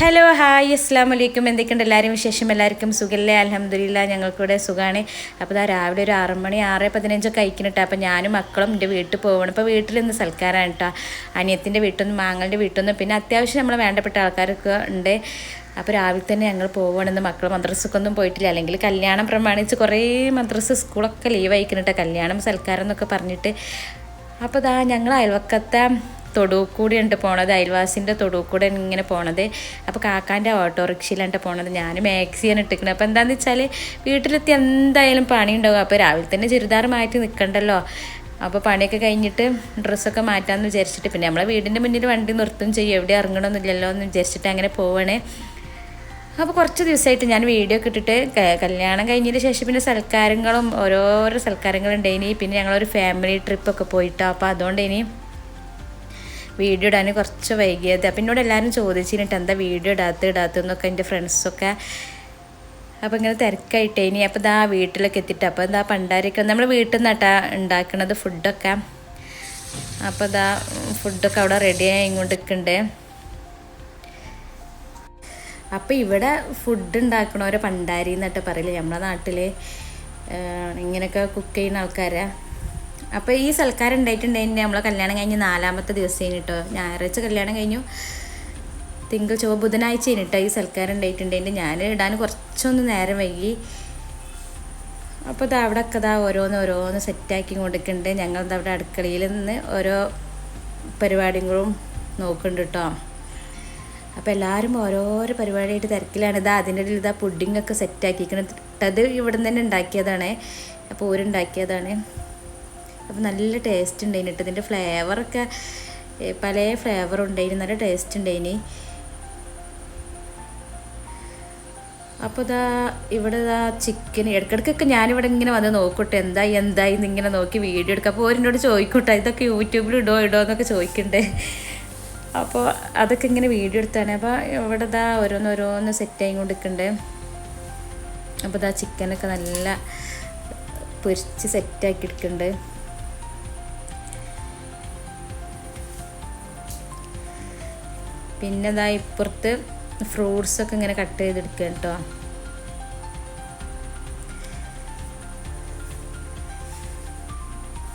Hello hi അസ്സാം വലൈക്കും എന്തൊക്കെയുണ്ട് എല്ലാവരും? വിശേഷം എല്ലാവർക്കും സുഖല്ലേ? അലഹമ്മദില്ല ഞങ്ങൾക്കിവിടെ സുഖമാണ് അപ്പോൾ ഇതാ രാവിലെ ഒരു ആറ് മണി ആറ് പതിനഞ്ചൊക്കെ കേട്ടോ അപ്പോൾ ഞാനും മക്കളും എന്റെ വീട്ടിൽ പോകണം ഇപ്പോൾ വീട്ടിൽ ഇന്ന് സൽക്കാരാണ് കേട്ടോ അനിയത്തിന്റെ വീട്ടിൽ മാങ്ങളുടെ വീട്ടിൽ പിന്നെ അത്യാവശ്യം നമ്മൾ വേണ്ടപ്പെട്ട ആൾക്കാരൊക്കെ ഉണ്ട്. അപ്പോൾ രാവിലെ തന്നെ ഞങ്ങൾ പോവുകയാണെന്ന് മക്കൾ മദ്രസക്കൊന്നും പോയിട്ടില്ല. അല്ലെങ്കിൽ കല്യാണം പ്രമാണിച്ച് കുറേ മദ്രസ സ്കൂളൊക്കെ ലീവ് അയക്കുന്നുണ്ട് കല്യാണം സൽക്കാരം എന്നൊക്കെ പറഞ്ഞിട്ട്. അപ്പോൾ ഇതാ ഞങ്ങൾ അയൽവക്കത്തെ തൊടുക്കൂടിയുണ്ട് പോണത് അയൽവാസിന്റെ തൊടുക്കൂടെ ഇങ്ങനെ പോണത്. അപ്പോൾ കാക്കാന്റെ ഓട്ടോറിക്ഷയിലാണ് പോണത്. ഞാൻ മാക്സിയാണ് ഇട്ടിക്കുന്നത് അപ്പോൾ എന്താണെന്ന് വെച്ചാൽ വീട്ടിലെത്തി എന്തായാലും പണി ഉണ്ടാവും അപ്പോൾ രാവിലെ തന്നെ ചുരിദാർ മാറ്റി നിൽക്കണ്ടല്ലോ അപ്പോൾ പണിയൊക്കെ കഴിഞ്ഞിട്ട് ഡ്രസ്സൊക്കെ മാറ്റാമെന്ന് വിചാരിച്ചിട്ട് പിന്നെ നമ്മളെ വീടിന്റെ മുന്നിൽ വണ്ടി നിർത്തും ചെയ്യും. എവിടെ ഇറങ്ങണമെന്നില്ലല്ലോ എന്ന് വിചാരിച്ചിട്ട് അങ്ങനെ പോവണേ. അപ്പോൾ കുറച്ച് ദിവസമായിട്ട് ഞാൻ വീഡിയോ ഒക്കെ ഇട്ടിട്ട് കല്യാണം കഴിഞ്ഞതിന് ശേഷം പിന്നെ സൽക്കാരങ്ങളും ഓരോരോ സൽക്കാരങ്ങളുണ്ടായിനി പിന്നെ ഞങ്ങളൊരു ഫാമിലി ട്രിപ്പൊക്കെ പോയിട്ടോ. അപ്പോൾ അതുകൊണ്ട് ഇനി വീഡിയോ ഇടാൻ കുറച്ച് വൈകിയത്. അപ്പം എന്നോട് എല്ലാവരും ചോദിച്ചിട്ട് എന്താ വീഡിയോ ഇടാത്ത ഇടാത്തെന്നൊക്കെ എന്റെ ഫ്രണ്ട്സൊക്കെ അപ്പോൾ ഇങ്ങനെ തിരക്കായിട്ടേ ഇനി. അപ്പോൾ ഇതാ വീട്ടിലൊക്കെ എത്തിയിട്ട്. അപ്പോൾ ഇതാ പണ്ടാരൊക്കെ നമ്മൾ വീട്ടിൽ നിന്നാട്ടാ ഉണ്ടാക്കണത് ഫുഡൊക്കെ അപ്പോൾ ഇതാ ഫുഡൊക്കെ അവിടെ റെഡിയായി ഇങ്ങോട്ട് നിൽക്കുന്നുണ്ട് അപ്പോൾ ഇവിടെ ഫുഡ് ഉണ്ടാക്കണവരെ പണ്ടാരി എന്നിട്ട് പറയില്ലേ നമ്മുടെ നാട്ടിൽ ഇങ്ങനെയൊക്കെ കുക്ക് ചെയ്യുന്ന ആൾക്കാരാ. അപ്പോൾ ഈ സൽക്കാരം ഉണ്ടായിട്ടുണ്ടെങ്കിൽ നമ്മളെ കല്യാണം കഴിഞ്ഞ് നാലാമത്തെ ദിവസം കേട്ടോ ഞായറാഴ്ച കല്യാണം കഴിഞ്ഞു. തിങ്കൾ ചൊവ്വ ബുധനാഴ്ച കഴിഞ്ഞിട്ടോ ഈ സൽക്കാരം ഉണ്ടായിട്ടുണ്ടെങ്കിൽ ഞാൻ ഇടാൻ കുറച്ചൊന്ന് നേരം വൈകി. അപ്പോൾ ഇതാ അവിടെ ഒക്കെ ഇതാ ഓരോന്ന് ഓരോന്ന് സെറ്റാക്കി കൊടുക്കുന്നുണ്ട് ഞങ്ങൾ അവിടെ അടുക്കളയിൽ നിന്ന് ഓരോ പരിപാടികളും നോക്കുന്നുണ്ട് കേട്ടോ അപ്പോൾ എല്ലാവരും ഓരോരോ പരിപാടിയായിട്ട് തിരക്കിലാണ്. ഇതാ അതിന്റെ ഇടയിൽ ഇതാ പുഡിങ്ങൊക്കെ ഒക്കെ ഇട്ടത് ഇവിടെ നിന്ന് തന്നെ ഉണ്ടാക്കിയതാണ്. അപ്പോൾ ഊരുണ്ടാക്കിയതാണ് അപ്പോൾ നല്ല ടേസ്റ്റ് ഉണ്ടായിന് കേട്ടോ ഇതിന്റെ ഫ്ലേവറൊക്കെ പല ഫ്ലേവർ ഉണ്ടായിന്. നല്ല ടേസ്റ്റ് ഉണ്ടായിന് അപ്പോൾ ഇതാ ഇവിടെ ഇതാ ചിക്കൻ ഇടയ്ക്കിടയ്ക്കൊക്കെ ഞാനിവിടെ ഇങ്ങനെ വന്ന് നോക്കട്ടെ. എന്തായി എന്തായി എന്നിങ്ങനെ നോക്കി വീഡിയോ എടുക്കുക അപ്പോൾ ഓരോട് ചോദിക്കട്ടെ ഇതൊക്കെ യൂട്യൂബിൽ ഇടോ ഇടോ എന്നൊക്കെ ചോദിക്കണ്ടേ. അപ്പോൾ അതൊക്കെ ഇങ്ങനെ വീഡിയോ എടുത്താണ്. അപ്പോൾ ഇവിടെ ഇതാ ഓരോന്ന് ഓരോന്ന് സെറ്റ് ആയി കൊടുക്കണ്ടേ അപ്പോൾ ഇതാ ചിക്കനൊക്കെ നല്ല പൊരിച്ച് സെറ്റാക്കി എടുക്കുന്നുണ്ട് പിന്നെ ഇതാ ഇപ്പുറത്ത് ഫ്രൂട്ട്സ് ഒക്കെ ഇങ്ങനെ കട്ട് ചെയ്തെടുക്കുക കേട്ടോ.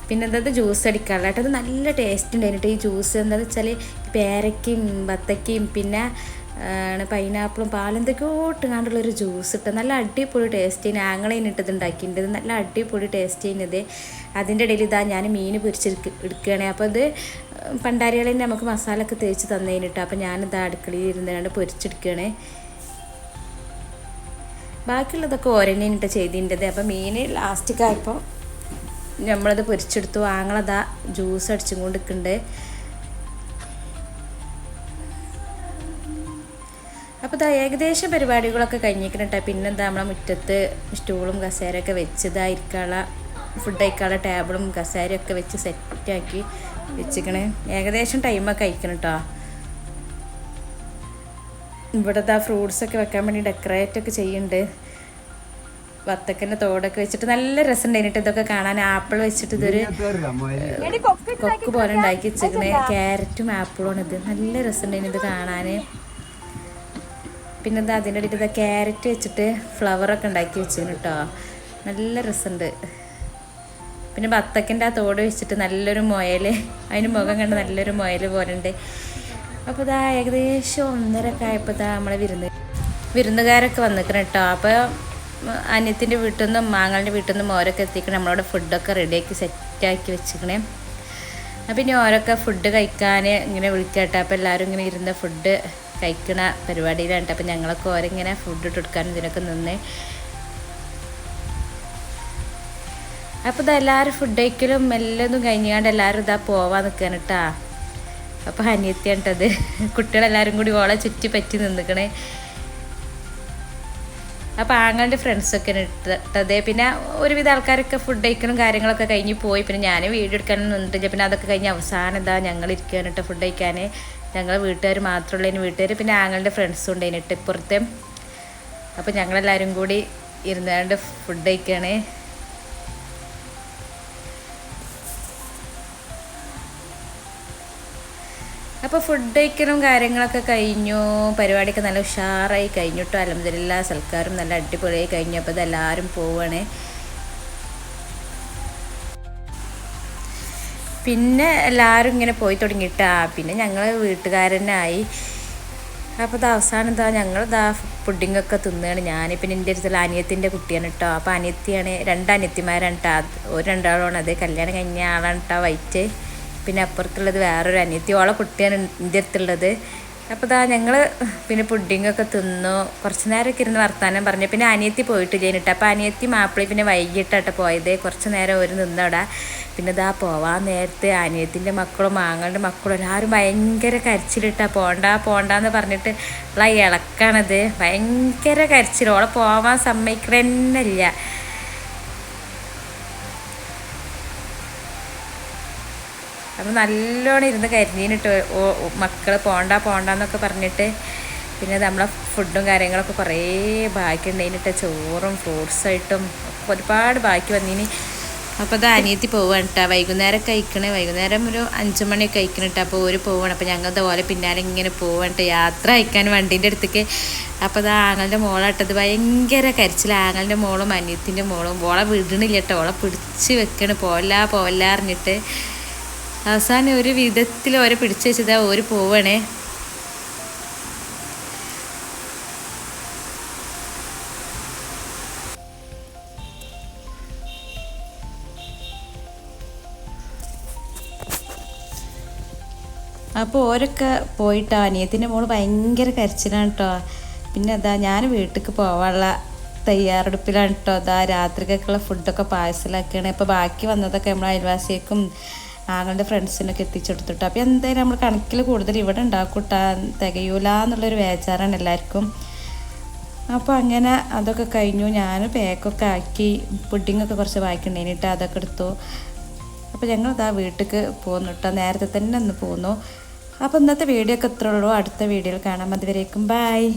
പിന്നെ എന്താ ജ്യൂസ് അടിക്കാറില്ല കേട്ടോ. അത് നല്ല ടേസ്റ്റ് ഉണ്ടായിരുന്നു ഈ ജ്യൂസ് എന്താണെന്ന് വെച്ചാൽ പേരയ്ക്കും ബത്തക്കയും പിന്നെ പൈനാപ്പിളും പാലെന്തൊക്കെയോ ഇട്ടുകൊണ്ടുള്ളൊരു ജ്യൂസ് ഇട്ട് നല്ല അടിപൊളി ടേസ്റ്റ് ചെയ്യുന്നത് ആങ്ങളേനെ ഇട്ടത് ഉണ്ടാക്കിയിട്ടുണ്ട്. നല്ല അടിപൊളി ടേസ്റ്റ് ചെയ്യുന്നത് അതിന്റെ ഇടയിൽ ഇതാ ഞാൻ മീൻ പൊരിച്ചെടുക്ക എടുക്കുകയാണെങ്കിൽ അപ്പോൾ അത് പണ്ടാരികളെ നമുക്ക് മസാല ഒക്കെ തേച്ച് തന്നതിന് കേട്ടോ അപ്പോൾ ഞാനിത് അടുക്കളയിൽ ഇരുന്നാണ്ട് പൊരിച്ചെടുക്കുകയാണ്. ബാക്കിയുള്ളതൊക്കെ ഓരഞ്ഞിട്ട് ചെയ്തിന്റെത് അപ്പോൾ മീൻ ലാസ്റ്റിക്കായപ്പോൾ നമ്മളത് പൊരിച്ചെടുത്തു. ആങ്ങളതാ ജ്യൂസ് അടിച്ചും കൊണ്ട് നിൽക്കുന്നുണ്ട് അപ്പോൾ ഇതാ ഏകദേശം പരിപാടികളൊക്കെ കഴിഞ്ഞിരിക്കണം കേട്ടോ പിന്നെ എന്താ നമ്മളെ മുറ്റത്ത് സ്റ്റൂളും കസേരയൊക്കെ വെച്ചതായിരിക്കാനുള്ള ഫുഡ് കഴിക്കാനുള്ള ടേബിളും കസേരയൊക്കെ വെച്ച് സെറ്റാക്കി വെച്ചിക്കണേ. ഏകദേശം ടൈമൊക്കെ അയക്കണം കേട്ടോ ഇവിടുത്തെ ഇതാ ഫ്രൂട്ട്സൊക്കെ വെക്കാൻ വേണ്ടി ഡെക്കറേറ്റ് ഒക്കെ ചെയ്യുന്നുണ്ട് വത്തക്കന്റെ തോടൊക്കെ വെച്ചിട്ട് നല്ല രസം ഉണ്ടായിട്ട് ഇതൊക്കെ കാണാൻ ആപ്പിൾ വെച്ചിട്ട് ഇതൊരു കൊക്ക് പോലെ ഉണ്ടാക്കി വെച്ചേക്കണേ ക്യാരറ്റും ആപ്പിളും ഇത്. നല്ല രസമുണ്ടായിരുന്നു ഇത് കാണാൻ പിന്നെ എന്താ അതിന്റെ ഇടയിൽ ഇതാ ക്യാരറ്റ് വെച്ചിട്ട് ഫ്ലവറൊക്കെ ഉണ്ടാക്കി വെച്ചിരുന്നു കേട്ടോ നല്ല രസമുണ്ട് പിന്നെ ബത്തക്കന്റെ ആ തോട് വെച്ചിട്ട് നല്ലൊരു മുയൽ അതിന് മുഖം കണ്ട് നല്ലൊരു മുയൽ പോലുണ്ട്. അപ്പോൾ ഇതാ ഏകദേശം ഒന്നരക്കെ ആയപ്പോൾ ഇതാ നമ്മളെ വിരുന്ന് വിരുന്നുകാരൊക്കെ വന്നിക്കണം കേട്ടോ അപ്പോൾ അന്യത്തിന്റെ വീട്ടിൽ നിന്നും മാങ്ങളുടെ വീട്ടിൽ നിന്നും ഓരൊക്കെ എത്തിക്കണം. നമ്മളവിടെ ഫുഡൊക്കെ റെഡിയാക്കി സെറ്റാക്കി വെച്ചിക്കണേ. അപ്പം ഇനി ഓരൊക്കെ ഫുഡ് കഴിക്കാൻ ഇങ്ങനെ വിളിക്കട്ടെ അപ്പോൾ എല്ലാവരും ഇങ്ങനെ ഇരുന്ന് ഫുഡ് കഴിക്കണ പരിപാടിയിലാണ് അപ്പം ഞങ്ങളൊക്കെ ഓരോ ഇങ്ങനെ ഫുഡ് ഇട്ട് കൊടുക്കാനും ഇതിനൊക്കെ നിന്ന് അപ്പോൾ ഇതാ എല്ലാവരും ഫുഡ് കഴിക്കലും എല്ലാം കഴിഞ്ഞാണ്ട് എല്ലാവരും ഇതാ പോവാൻ നിൽക്കാൻ കേട്ടാ അപ്പോൾ അനിയത്തിയാണ്ടത് കുട്ടികളെല്ലാവരും കൂടി ഓളെ ചുറ്റി പറ്റി നിന്നിക്കണേ. അപ്പോൾ ആങ്ങളുടെ ഫ്രണ്ട്സൊക്കെ ഇട്ടത്. പിന്നെ ഒരുവിധ ആൾക്കാരൊക്കെ ഫുഡ് കഴിക്കലും കാര്യങ്ങളൊക്കെ കഴിഞ്ഞ് പോയി. പിന്നെ ഞാൻ വീഡിയോ എടുക്കാനും നിന്നിട്ടില്ല. പിന്നെ അതൊക്കെ കഴിഞ്ഞ് അവസാനം എന്താ ഞങ്ങൾ ഇരിക്കാനിട്ട് ഫുഡ് കഴിക്കാൻ ഞങ്ങൾ വീട്ടുകാർ മാത്രമുള്ളതിന് വീട്ടുകാർ പിന്നെ ആങ്ങളുടെ ഫ്രണ്ട്സും ഉണ്ട് ഉണ്ടായിട്ട് ഇപ്പുറത്തെ. അപ്പോൾ ഞങ്ങളെല്ലാവരും കൂടി ഇരുന്നാണ്ട് ഫുഡ് കഴിക്കുകയാണ് അപ്പോൾ ഫുഡ് കഴിക്കലും കാര്യങ്ങളൊക്കെ കഴിഞ്ഞു. പരിപാടിയൊക്കെ നല്ല ഉഷാറായി കഴിഞ്ഞിട്ടോ അലഹമില്ല സൽക്കാരും നല്ല അടിപൊളിയായി കഴിഞ്ഞു. അപ്പോൾ ഇതെല്ലാവരും പോവാണ്. പിന്നെ എല്ലാവരും ഇങ്ങനെ പോയി തുടങ്ങിയിട്ടാ പിന്നെ ഞങ്ങൾ വീട്ടുകാരനായി. അപ്പോൾ ഇത് അവസാനം എന്താ ഞങ്ങൾ ഇതാ പുഡിങ്ങൊക്കെ തിന്നുകയാണ് ഞാൻ പിന്നെ എന്റെ അടുത്തുള്ള അനിയത്തിന്റെ കുട്ടിയാണ് കേട്ടോ അപ്പോൾ അനിയത്തിയാണ് രണ്ട് അനിയത്തിമാരാണ് കേട്ടോ ഒരു രണ്ടാളാണ് അത് കല്യാണം കഴിഞ്ഞ ആളാണ് കേട്ടോ വൈറ്റ്. പിന്നെ അപ്പുറത്തുള്ളത് വേറൊരു അനിയത്തി ഓളെ കുട്ടിയാണ് എന്റെ അടുത്തുള്ളത്. അപ്പോൾ ഇതാ ഞങ്ങൾ പിന്നെ പുഡിങ്ങൊക്കെ തിന്നു. കുറച്ച് നേരമൊക്കെ ഇരുന്ന് വർത്താനം പറഞ്ഞു. പിന്നെ അനിയത്തി പോയിട്ട് ചെയ്തിട്ട് അപ്പോൾ അനിയത്തി മാപ്പിളി പിന്നെ വൈകിട്ടാട്ടോ പോയത്. കുറച്ച് നേരം ഒരു നിന്നവിടെ. പിന്നെ ഇതാ പോവാൻ നേരത്തെ അനിയത്തിന്റെ മക്കളും മാങ്ങളുടെ മക്കളും എല്ലാവരും ഭയങ്കര കരച്ചിലിട്ടാ. പോണ്ട പോണ്ടെന്ന് പറഞ്ഞിട്ട് ഉള്ള ഇളക്കാണത് ഭയങ്കര കരച്ചിൽ ഓളെ പോവാൻ സമ്മതിക്കണമെന്നില്ല അപ്പം നല്ലോണം ഇരുന്ന് ഓ മക്കൾ പോണ്ട പോണ്ടെന്നൊക്കെ പറഞ്ഞിട്ട് പിന്നെ നമ്മളെ ഫുഡും കാര്യങ്ങളൊക്കെ കുറേ ബാക്കി ഉണ്ടായിട്ട് ചോറും ഫ്രൂട്ട്സായിട്ടും ഒരുപാട് ബാക്കി വന്നിനി. അപ്പോൾ അത് അനിയത്തി പോവാണ് കേട്ടോ വൈകുന്നേരം കഴിക്കണേ. വൈകുന്നേരം ഒരു അഞ്ച് മണിയൊക്കെ കഴിക്കണം കേട്ടോ അപ്പോൾ ഒരു പോവാണ് അപ്പോൾ ഞങ്ങൾ ഇതുപോലെ പിന്നാലെ ഇങ്ങനെ പോവാണ് കേട്ടോ യാത്ര അയക്കാൻ വണ്ടീന്റെ അടുത്തേക്ക്. അപ്പോൾ അത് ആങ്ങളുടെ മോളാട്ടത് ഭയങ്കര കരച്ചിൽ ആങ്ങളുടെ മോളും അനിയത്തിന്റെ മോളും. ഓളെ വിടണില്ല കേട്ടോ ഓളെ പിടിച്ച് വെക്കണ്. പോവല്ല പോവല്ല അറിഞ്ഞിട്ട് അവസാനം ഒരു വിധത്തിൽ ഓരെ പിടിച്ചു വെച്ചതാ ഓര് പോവണേ. അപ്പോൾ ഓരൊക്കെ പോയിട്ട്? അനിയത്തിന്റെ മോൾ ഭയങ്കര കരച്ചിലാണ് കേട്ടോ പിന്നെ അതാ ഞാൻ വീട്ടിലേക്ക് പോവാനുള്ള തയ്യാറെടുപ്പിലാണ് കേട്ടോ അതാ രാത്രിക്കൊക്കെയുള്ള ഫുഡൊക്കെ പാഴ്സലാക്കുകയാണ് ഇപ്പോൾ ബാക്കി വന്നതൊക്കെ നമ്മൾ അയൽവാസിയേക്കും ആങ്ങളുടെ ഫ്രണ്ട്സിനൊക്കെ എത്തിച്ചെടുത്തിട്ട്. അപ്പോൾ എന്തായാലും നമ്മൾ കണക്കിൽ കൂടുതൽ ഇവിടെ ഉണ്ടാക്കൂട്ടാ. തികയൂല എന്നുള്ളൊരു വേചാറാണ് എല്ലാവർക്കും അപ്പോൾ അങ്ങനെ അതൊക്കെ കഴിഞ്ഞു. ഞാൻ പാക്കൊക്കെ ആക്കി പുഡിങ്ങൊക്കെ കുറച്ച് വായിക്കണ്ടേനിട്ട് അതൊക്കെ എടുത്തു. അപ്പോൾ ഞങ്ങൾ ഇതാ വീട്ടിലേക്ക് പോകുന്നു കേട്ടോ നേരത്തെ തന്നെ ഒന്ന് പോന്നു. അപ്പോൾ ഇന്നത്തെ വീഡിയോ ഒക്കെ ഇത്രയുള്ളൂ അടുത്ത വീഡിയോയിൽ കാണാം. അതുവരേക്കും ബായ്